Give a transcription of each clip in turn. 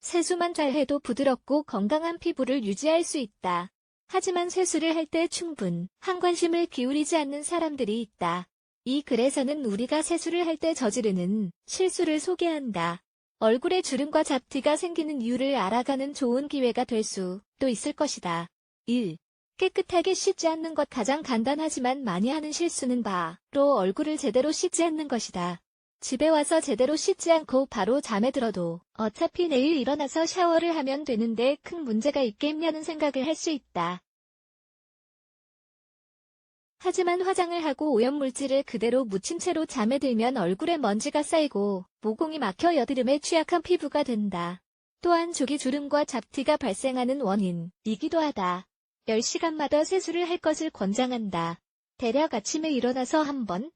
세수만 잘 해도 부드럽고 건강한 피부를 유지할 수 있다. 하지만 세수를 할 때 충분 한 관심을 기울이지 않는 사람들이 있다. 이 글에서는 우리가 세수를 할 때 저지르는 실수를 소개한다. 얼굴에 주름과 잡티가 생기는 이유를 알아가는 좋은 기회가 될 수도 있을 것이다. 1. 깨끗하게 씻지 않는 것 가장 간단하지만 많이 하는 실수는 바로 얼굴을 제대로 씻지 않는 것이다. 집에 와서 제대로 씻지 않고 바로 잠에 들어도 어차피 내일 일어나서 샤워를 하면 되는데 큰 문제가 있겠냐는 생각을 할 수 있다. 하지만 화장을 하고 오염물질을 그대로 묻힌 채로 잠에 들면 얼굴에 먼지가 쌓이고 모공이 막혀 여드름에 취약한 피부가 된다. 또한 조기 주름과 잡티가 발생하는 원인이기도 하다. 10시간마다 세수를 할 것을 권장한다. 대략 아침에 일어나서 한 번,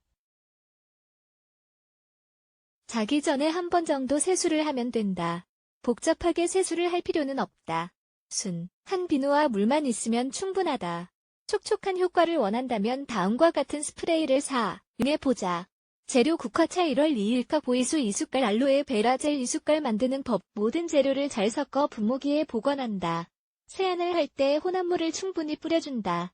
자기 전에 한 번 정도 세수를 하면 된다. 복잡하게 세수를 할 필요는 없다. 순, 한 비누와 물만 있으면 충분하다. 촉촉한 효과를 원한다면 다음과 같은 스프레이를 사용해 보자. 재료 국화차 1월 2일까 보이수 2숟갈 알로에 베라젤 2숟갈 만드는 법 모든 재료를 잘 섞어 분무기에 보관한다. 세안을 할 때 혼합물을 충분히 뿌려준다.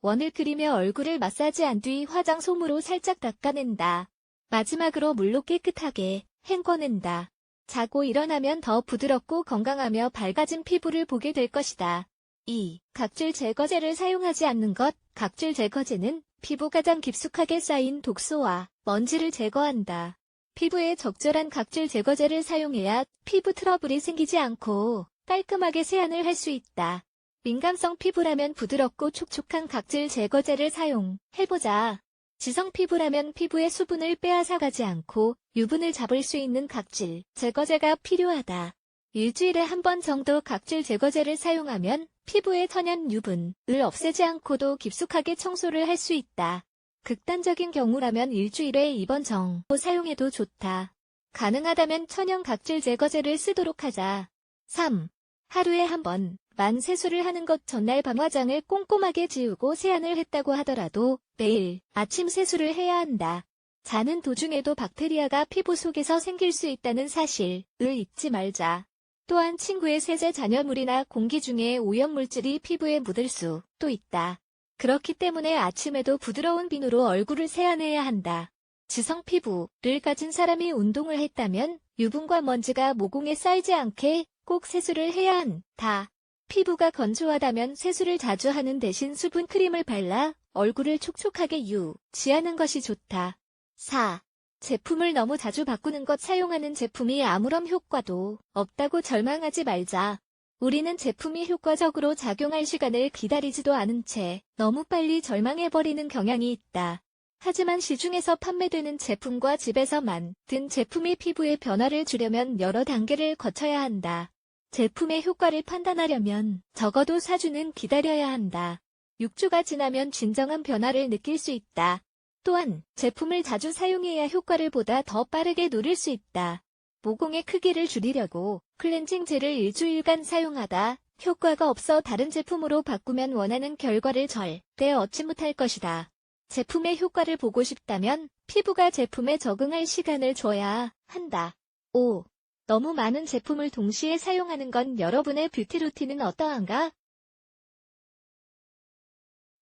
원을 그리며 얼굴을 마사지 한 뒤 화장 솜으로 살짝 닦아낸다. 마지막으로 물로 깨끗하게 헹궈낸다. 자고 일어나면 더 부드럽고 건강하며 밝아진 피부를 보게 될 것이다. 2. 각질 제거제를 사용하지 않는 것. 각질 제거제는 피부 가장 깊숙하게 쌓인 독소와 먼지를 제거한다. 피부에 적절한 각질 제거제를 사용해야 피부 트러블이 생기지 않고 깔끔하게 세안을 할 수 있다. 민감성 피부라면 부드럽고 촉촉한 각질 제거제를 사용해보자. 지성 피부라면 피부의 수분을 빼앗아가지 않고 유분을 잡을 수 있는 각질 제거제가 필요하다. 일주일에 한 번 정도 각질 제거제를 사용하면 피부의 천연 유분을 없애지 않고도 깊숙하게 청소를 할 수 있다. 극단적인 경우라면 일주일에 2번 정도 사용해도 좋다. 가능하다면 천연 각질 제거제를 쓰도록 하자. 3. 하루에 한 번 만 세수를 하는 것 전날 밤 화장을 꼼꼼하게 지우고 세안을 했다고 하더라도 매일 아침 세수를 해야 한다. 자는 도중에도 박테리아가 피부 속에서 생길 수 있다는 사실을 잊지 말자. 또한 친구의 세제 잔여물이나 공기 중에 오염물질이 피부에 묻을 수도 있다. 그렇기 때문에 아침에도 부드러운 비누로 얼굴을 세안해야 한다. 지성 피부를 가진 사람이 운동을 했다면 유분과 먼지가 모공에 쌓이지 않게 꼭 세수를 해야 한다. 피부가 건조하다면 세수를 자주 하는 대신 수분 크림을 발라 얼굴을 촉촉하게 유지하는 것이 좋다. 4. 제품을 너무 자주 바꾸는 것 사용하는 제품이 아무런 효과도 없다고 절망하지 말자. 우리는 제품이 효과적으로 작용할 시간을 기다리지도 않은 채 너무 빨리 절망해버리는 경향이 있다. 하지만 시중에서 판매되는 제품과 집에서 만든 제품이 피부의 변화를 주려면 여러 단계를 거쳐야 한다. 제품의 효과를 판단하려면 적어도 4주는 기다려야 한다. 6주가 지나면 진정한 변화를 느낄 수 있다. 또한 제품을 자주 사용해야 효과를 보다 더 빠르게 누릴 수 있다. 모공의 크기를 줄이려고 클렌징 젤을 일주일간 사용하다 효과가 없어 다른 제품으로 바꾸면 원하는 결과를 절대 얻지 못할 것이다. 제품의 효과를 보고 싶다면 피부가 제품에 적응할 시간을 줘야 한다. 5. 너무 많은 제품을 동시에 사용하는 건 여러분의 뷰티 루틴은 어떠한가?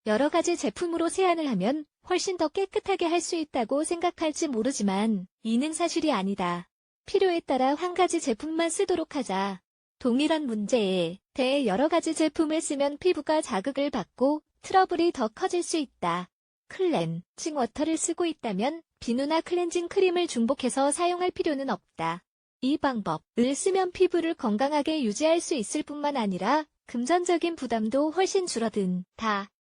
여러 가지 제품으로 세안을 하면 훨씬 더 깨끗하게 할 수 있다고 생각할지 모르지만 이는 사실이 아니다. 필요에 따라 한 가지 제품만 쓰도록 하자. 동일한 문제에 대해 여러 가지 제품을 쓰면 피부가 자극을 받고 트러블이 더 커질 수 있다. 클렌징 워터를 쓰고 있다면 비누나 클렌징 크림을 중복해서 사용할 필요는 없다. 이 방법을 쓰면 피부를 건강하게 유지할 수 있을 뿐만 아니라 금전적인 부담도 훨씬 줄어든다.